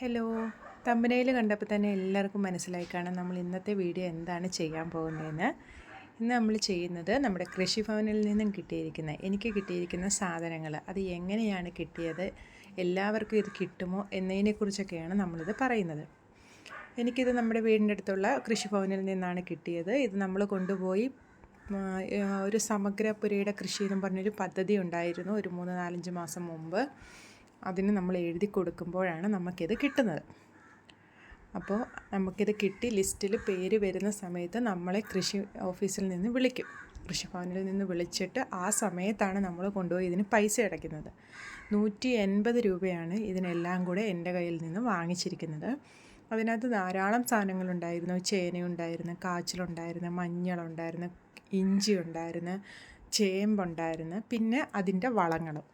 Hello. തമ്പനയിൽ കണ്ടപ്പോൾ തന്നെ എല്ലാവർക്കും മനസ്സിലായി. കാണാം നമ്മൾ ഇന്നത്തെ വീഡിയോ എന്താണ് ചെയ്യാൻ പോകുന്നതെന്ന്. ഇന്ന് നമ്മൾ ചെയ്യുന്നത് നമ്മുടെ കൃഷിഭവനിൽ നിന്നും കിട്ടിയിരിക്കുന്ന എനിക്ക് കിട്ടിയിരിക്കുന്ന സാധനങ്ങൾ. അത് എങ്ങനെയാണ് കിട്ടിയത്? എല്ലാവർക്കും ഇത് കിട്ടുമോ എന്നതിനെക്കുറിച്ചൊക്കെയാണ് നമ്മളിത് പറയുന്നത്. എനിക്കിത് നമ്മുടെ വീടിന്റെ അടുത്തുള്ള കൃഷിഭവനിൽ നിന്നാണ് കിട്ടിയത്. ഇത് നമ്മൾ കൊണ്ടുപോയി ഒരു സമഗ്ര പുരയുടെ കൃഷി എന്നും പറഞ്ഞൊരു പദ്ധതി ഉണ്ടായിരുന്നു ഒരു മൂന്ന് നാലഞ്ച് മാസം മുമ്പ്. അതിന് നമ്മൾ എഴുതി കൊടുക്കുമ്പോഴാണ് നമുക്കിത് കിട്ടുന്നത്. അപ്പോൾ നമുക്കിത് കിട്ടി ലിസ്റ്റിൽ പേര് വരുന്ന സമയത്ത് നമ്മളെ കൃഷി ഓഫീസിൽ നിന്ന് വിളിക്കും. കൃഷിഭവനിൽ നിന്ന് വിളിച്ചിട്ട് ആ സമയത്താണ് നമ്മൾ കൊണ്ടുപോയി ഇതിന് പൈസ അടയ്ക്കുന്നത്. നൂറ്റി എൺപത് രൂപയാണ് ഇതിനെല്ലാം കൂടെ എന്റെ കയ്യിൽ നിന്ന് വാങ്ങിച്ചിരിക്കുന്നത്. അതിനകത്ത് ധാരാളം സാധനങ്ങളുണ്ടായിരുന്നു. ചേനയുണ്ടായിരുന്നു കാച്ചിലുണ്ടായിരുന്നു മഞ്ഞളുണ്ടായിരുന്നു ഇഞ്ചി ഉണ്ടായിരുന്നു ചേമ്പുണ്ടായിരുന്നു പിന്നെ അതിന്റെ വളങ്ങളും.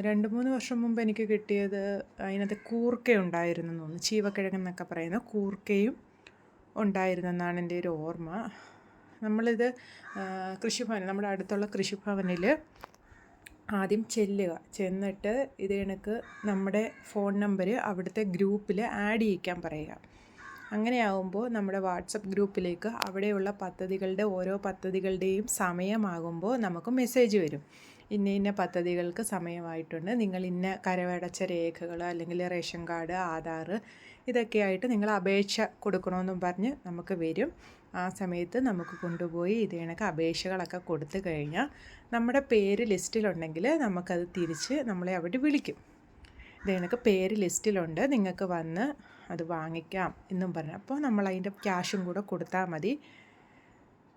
രണ്ട് മൂന്ന് വർഷം മുമ്പ് എനിക്ക് കിട്ടിയത് അതിനകത്ത് കൂർക്ക ഉണ്ടായിരുന്നു തോന്നുന്നു. ചീവക്കിഴങ്ങെന്നൊക്കെ പറയുന്ന കൂർക്കയും ഉണ്ടായിരുന്നെന്നാണ് എന്റെ ഒരു ഓർമ്മ. നമ്മളിത് കൃഷിഭവൻ നമ്മുടെ അടുത്തുള്ള കൃഷിഭവനിൽ ആദ്യം ചെല്ലുക. ചെന്നിട്ട് ഇത് എനിക്ക് നമ്മുടെ ഫോൺ നമ്പർ അവിടുത്തെ ഗ്രൂപ്പിൽ ആഡ് ചെയ്യിക്കാൻ പറയുക. അങ്ങനെയാകുമ്പോൾ നമ്മുടെ വാട്സപ്പ് ഗ്രൂപ്പിലേക്ക് അവിടെയുള്ള പദ്ധതികളുടെ ഓരോ പദ്ധതികളുടെയും സമയമാകുമ്പോൾ നമുക്ക് മെസ്സേജ് വരും. ഇന്ന ഇന്ന പദ്ധതികൾക്ക് സമയമായിട്ടുണ്ട്. നിങ്ങൾ ഇന്ന കരവടച്ച രേഖകൾ അല്ലെങ്കിൽ റേഷൻ കാർഡ് ആധാർ ഇതൊക്കെയായിട്ട് നിങ്ങൾ അപേക്ഷ കൊടുക്കണമെന്നും പറഞ്ഞ് നമുക്ക് വരും. ആ സമയത്ത് നമുക്ക് കൊണ്ടുപോയി ഇത് കണക്ക് അപേക്ഷകളൊക്കെ കൊടുത്തു കഴിഞ്ഞാൽ നമ്മുടെ പേര് ലിസ്റ്റിലുണ്ടെങ്കിൽ നമുക്കത് തിരിച്ച് നമ്മളെ അവിടെ വിളിക്കും. ഇത് കണക്ക് പേര് ലിസ്റ്റിലുണ്ട്. നിങ്ങൾക്ക് വന്ന് അത് വാങ്ങിക്കാം എന്നും പറഞ്ഞു. അപ്പോൾ നമ്മൾ അതിന്റെ ക്യാഷും കൂടെ കൊടുത്താൽ മതി.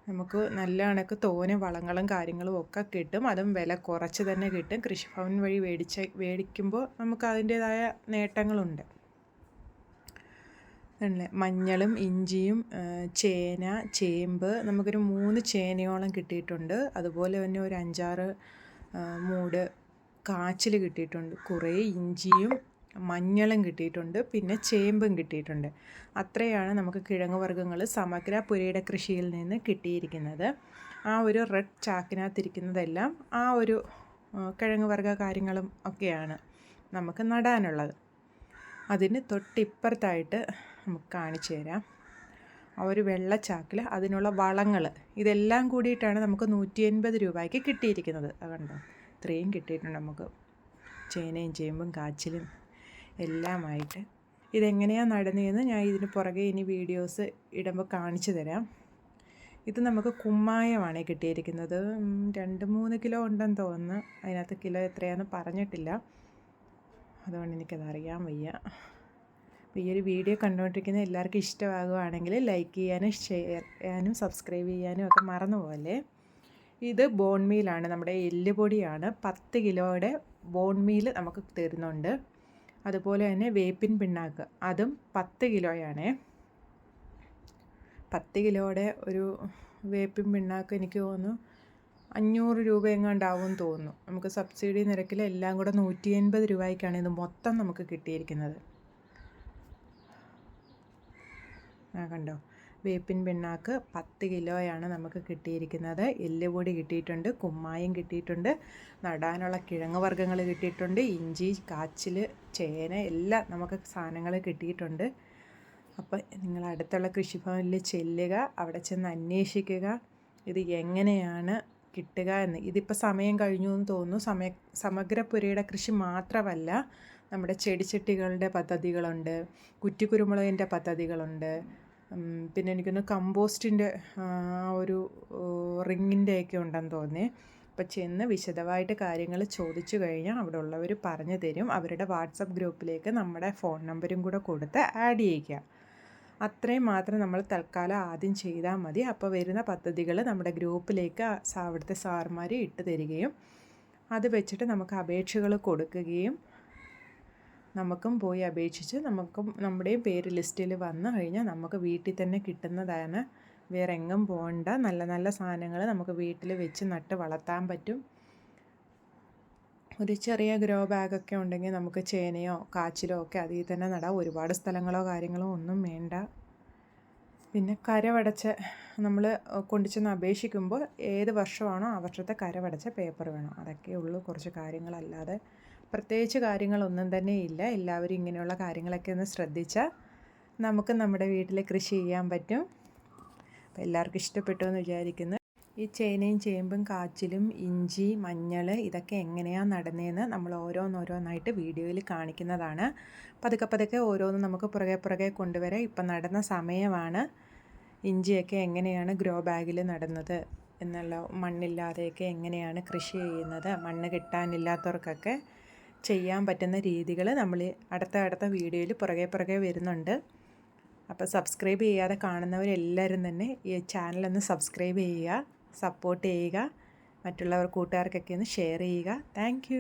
നമുക്ക് നല്ല കണക്ക് തോനെ വളങ്ങളും കാര്യങ്ങളും ഒക്കെ കിട്ടും. അതും വില കുറച്ച് തന്നെ കിട്ടും. കൃഷിഭവൻ വഴി മേടിച്ച മേടിക്കുമ്പോൾ നമുക്ക് അതിന്റേതായ നേട്ടങ്ങളുണ്ട്. മഞ്ഞളും ഇഞ്ചിയും ചേന ചേമ്പ് നമുക്കൊരു മൂന്ന് ചേനയോളം കിട്ടിയിട്ടുണ്ട്. അതുപോലെ തന്നെ ഒരു അഞ്ചാറ് മൂട് കാച്ചിൽ കിട്ടിയിട്ടുണ്ട്. കുറേ ഇഞ്ചിയും മഞ്ഞളും കിട്ടിയിട്ടുണ്ട് പിന്നെ ചേമ്പും കിട്ടിയിട്ടുണ്ട്. അത്രയാണ് നമുക്ക് കിഴങ്ങ് വർഗങ്ങൾ സമഗ്ര പുരയുടെ കൃഷിയിൽ നിന്ന് കിട്ടിയിരിക്കുന്നത്. ആ ഒരു റെഡ് ചാക്കിനകത്തിരിക്കുന്നതെല്ലാം ആ ഒരു കിഴങ്ങ് വർഗ കാര്യങ്ങളും ഒക്കെയാണ് നമുക്ക് നടാനുള്ളത്. അതിന് തൊട്ടിപ്പുറത്തായിട്ട് നമുക്ക് കാണിച്ചു തരാം. ആ ഒരു വെള്ളച്ചാക്കിൽ അതിനുള്ള വളങ്ങൾ ഇതെല്ലാം കൂടിയിട്ടാണ് നമുക്ക് നൂറ്റി എൺപത് രൂപയ്ക്ക് കിട്ടിയിരിക്കുന്നത്. അതുകൊണ്ടോ ഇത്രയും കിട്ടിയിട്ടുണ്ട് നമുക്ക്. ചേനയും ചേമ്പും കാച്ചിലും എല്ലാമായിട്ട്. ഇതെങ്ങനെയാണ് നടന്നതെന്ന് ഞാൻ ഇതിന് പുറകെ ഇനി വീഡിയോസ് ഇടുമ്പോൾ കാണിച്ചു തരാം. ഇത് നമുക്ക് കുമ്മായമാണ് കിട്ടിയിരിക്കുന്നത്. രണ്ട് മൂന്ന് കിലോ ഉണ്ടെന്ന് തോന്നുന്നു. അതിനകത്ത് കിലോ എത്രയാണെന്ന് പറഞ്ഞിട്ടില്ല. അതുകൊണ്ട് എനിക്കത് അറിയാൻ വയ്യ ഈ ഒരു വീഡിയോ കണ്ടുകൊണ്ടിരിക്കുന്ന എല്ലാവർക്കും ഇഷ്ടമാകുകയാണെങ്കിൽ ലൈക്ക് ചെയ്യാനും ഷെയർ ചെയ്യാനും സബ്സ്ക്രൈബ് ചെയ്യാനും ഒക്കെ മറന്നുപോലെ ഇത് ബോൺമീലാണ്. നമ്മുടെ എല്ലുപൊടിയാണ്. പത്ത് കിലോയുടെ ബോൺമീൽ നമുക്ക് തരുന്നുണ്ട്. അതുപോലെ തന്നെ വേപ്പിൻ പിണ്ണാക്ക്. അതും പത്ത് കിലോയാണ്. പത്ത് കിലോയുടെ ഒരു വേപ്പിൻ പിണ്ണാക്ക് എനിക്ക് തോന്നുന്നു അഞ്ഞൂറ് രൂപ എങ്ങാണ്ടാവും തോന്നുന്നു. നമുക്ക് സബ്സിഡി നിരക്കിൽ എല്ലാം കൂടെ നൂറ്റി എൺപത് രൂപയ്ക്കാണ് ഇത് മൊത്തം നമുക്ക് കിട്ടിയിരിക്കുന്നത്. ആ കണ്ടോ? വേപ്പിൻ പിണ്ണാക്ക് പത്ത് കിലോയാണ് നമുക്ക് കിട്ടിയിരിക്കുന്നത്. എല്ലുപൊടി കിട്ടിയിട്ടുണ്ട് കുമ്മായം കിട്ടിയിട്ടുണ്ട് നടാനുള്ള കിഴങ്ങ് വർഗങ്ങൾ കിട്ടിയിട്ടുണ്ട് ഇഞ്ചി കാച്ചിൽ ചേന എല്ലാം നമുക്ക് സാധനങ്ങൾ കിട്ടിയിട്ടുണ്ട്. അപ്പോൾ നിങ്ങൾ അടുത്തുള്ള കൃഷിഭവനിൽ ചെല്ലുക അവിടെ ചെന്ന് അന്വേഷിക്കുക ഇത് എങ്ങനെയാണ് കിട്ടുക എന്ന്. ഇതിപ്പോൾ സമയം കഴിഞ്ഞു എന്ന് തോന്നുന്നു. സമയ സമഗ്രപുരയുടെ കൃഷി മാത്രമല്ല നമ്മുടെ ചെടിച്ചട്ടികളുടെ പദ്ധതികളുണ്ട് കുറ്റിക്കുരുമുളകിന്റെ പദ്ധതികളുണ്ട് പിന്നെ എനിക്കൊന്ന് കമ്പോസ്റ്റിന്റെ ആ ഒരു റിങ്ങിന്റെയൊക്കെ ഉണ്ടെന്ന് തോന്നി അപ്പോൾ ചെന്ന് വിശദമായിട്ട് കാര്യങ്ങൾ ചോദിച്ചു കഴിഞ്ഞാൽ അവിടെ ഉള്ളവർ പറഞ്ഞു തരും. അവരുടെ വാട്സപ്പ് ഗ്രൂപ്പിലേക്ക് നമ്മുടെ ഫോൺ നമ്പരും കൂടെ കൊടുത്ത് ആഡ് ചെയ്യുക. അത്രയും മാത്രം നമ്മൾ തൽക്കാലം ആദ്യം ചെയ്താൽ മതി. അപ്പോൾ വരുന്ന പദ്ധതികൾ നമ്മുടെ ഗ്രൂപ്പിലേക്ക് അവിടുത്തെ സാർമാർ ഇട്ട് തരികയും അത് വെച്ചിട്ട് നമുക്ക് അപേക്ഷകൾ കൊടുക്കുകയും നമുക്കും പോയി അപേക്ഷിച്ച് നമുക്കും നമ്മുടെ പേര് ലിസ്റ്റിൽ വന്നു കഴിഞ്ഞാൽ നമുക്ക് വീട്ടിൽ തന്നെ കിട്ടുന്നതാണ്. വേറെ എങ്ങും പോകണ്ട നല്ല നല്ല സാധനങ്ങൾ നമുക്ക് വീട്ടിൽ വെച്ച് നട്ട് വളർത്താൻ പറ്റും. ഒരു ചെറിയ ഗ്രോ ബാഗൊക്കെ ഉണ്ടെങ്കിൽ നമുക്ക് ചേനയോ കാച്ചിലോ ഒക്കെ അതിൽ തന്നെ നടാം. ഒരുപാട് സ്ഥലങ്ങളോ കാര്യങ്ങളോ ഒന്നും വേണ്ട. പിന്നെ കരവടച്ച നമ്മൾ കൊണ്ടുചെന്ന് അപേക്ഷിക്കുമ്പോൾ ഏത് വർഷമാണോ ആ വർഷത്തെ കരവടച്ച പേപ്പർ വേണം. അതൊക്കെ ഉള്ളൂ കുറച്ച് കാര്യങ്ങളല്ലാതെ. പ്രത്യേകിച്ച് കാര്യങ്ങളൊന്നും തന്നെ ഇല്ല. എല്ലാവരും ഇങ്ങനെയുള്ള കാര്യങ്ങളൊക്കെ ഒന്ന് ശ്രദ്ധിച്ചാൽ നമുക്ക് നമ്മുടെ വീട്ടിൽ കൃഷി ചെയ്യാൻ പറ്റും. അപ്പോൾ എല്ലാവർക്കും ഇഷ്ടപ്പെട്ടു എന്ന് വിചാരിക്കുന്നു. ഈ ചേനയും ചേമ്പും കാച്ചിലും ഇഞ്ചി മഞ്ഞൾ ഇതൊക്കെ എങ്ങനെയാണ് നടന്നതെന്ന് നമ്മൾ ഓരോന്നോരോന്നായിട്ട് വീഡിയോയിൽ കാണിക്കുന്നതാണ്. പതുക്കെ പതുക്കെ ഓരോന്നും നമുക്ക് പുറകെ പുറകെ കൊണ്ടുവരാം. ഇപ്പം നടന്ന സമയമാണ് ഇഞ്ചിയൊക്കെ എങ്ങനെയാണ് ഗ്രോ ബാഗിൽ നടന്നത് എന്നുള്ള മണ്ണില്ലാതെയൊക്കെ എങ്ങനെയാണ് കൃഷി ചെയ്യുന്നത് മണ്ണ് കിട്ടാനില്ലാത്തവർക്കൊക്കെ ചെയ്യാൻ പറ്റുന്ന രീതികൾ നമ്മൾ അടുത്ത അടുത്ത വീഡിയോയിൽ പുറകെ പുറകെ വരുന്നുണ്ട്. അപ്പോൾ സബ്സ്ക്രൈബ് ചെയ്യാതെ കാണുന്നവരെല്ലാവരും തന്നെ ഈ ചാനലൊന്ന് സബ്സ്ക്രൈബ് ചെയ്യുക സപ്പോർട്ട് ചെയ്യുക മറ്റുള്ളവർ കൂട്ടുകാർക്കൊക്കെ ഒന്ന് ഷെയർ ചെയ്യുക. താങ്ക്